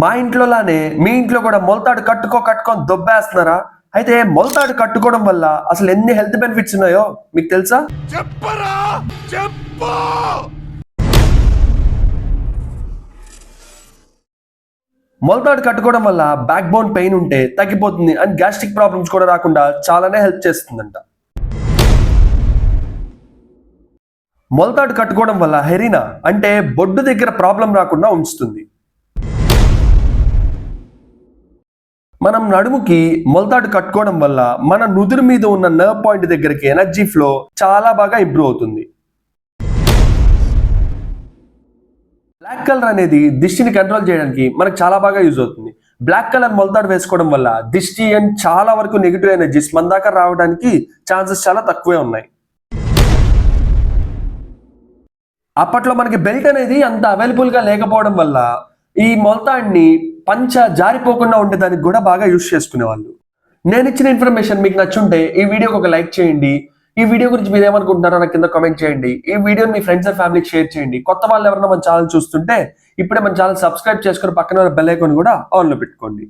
మా ఇంట్లోలానే మీ ఇంట్లో కూడా మొలతాడు కట్టుకో కట్టుకొని దొబ్బేస్తున్నారా? అయితే మొలతాడు కట్టుకోవడం వల్ల అసలు ఎన్ని హెల్త్ బెనిఫిట్స్ ఉన్నాయో మీకు తెలుసా? చెప్పరా? చెప్పు! మొలతాడు కట్టుకోవడం వల్ల బ్యాక్ బోన్ పెయిన్ ఉంటే తగ్గిపోతుంది అండ్ గ్యాస్ట్రిక్ ప్రాబ్లమ్స్ కూడా రాకుండా చాలానే హెల్ప్ చేస్తుందంట. మొలతాడు కట్టుకోవడం వల్ల హెరినా అంటే బొడ్డు దగ్గర ప్రాబ్లం రాకుండా ఉంచుతుంది. మనం నడుముకి మొలతాడు కట్టుకోవడం వల్ల మన నుదురు మీద ఉన్న నర్వ్ పాయింట్ దగ్గరికి ఎనర్జీ ఫ్లో చాలా బాగా ఇంప్రూవ్ అవుతుంది. బ్లాక్ కలర్ అనేది దిష్టిని కంట్రోల్ చేయడానికి మనకు చాలా బాగా యూజ్ అవుతుంది. బ్లాక్ కలర్ మొలతాడు వేసుకోవడం వల్ల దిష్టి అండ్ చాలా వరకు నెగిటివ్ ఎనర్జీస్ మన దాకా రావడానికి ఛాన్సెస్ చాలా తక్కువే ఉన్నాయి. అప్పట్లో మనకి బెల్ట్ అనేది అంత అవైలబుల్గా లేకపోవడం వల్ల ఈ మొలతాడిని పంచ జారిపోకుండా ఉండేదానికి కూడా బాగా యూజ్ చేసుకునేవాళ్ళు. నేను ఇచ్చిన ఇన్ఫర్మేషన్ మీకు నచ్చుంటే ఈ వీడియోకి ఒక లైక్ చేయండి. ఈ వీడియో గురించి మీరు ఏమనుకుంటున్నారో నాకు కింద కామెంట్ చేయండి. ఈ వీడియోని మీ ఫ్రెండ్స్ అండ్ ఫ్యామిలీకి షేర్ చేయండి. కొత్త వాళ్ళు ఎవరైనా మన ఛానల్ చూస్తుంటే ఇప్పుడే మన ఛానల్ సబ్స్క్రైబ్ చేసుకుని పక్కన బెల్ ఐకాన్ కూడా ఆన్లో పెట్టుకోండి.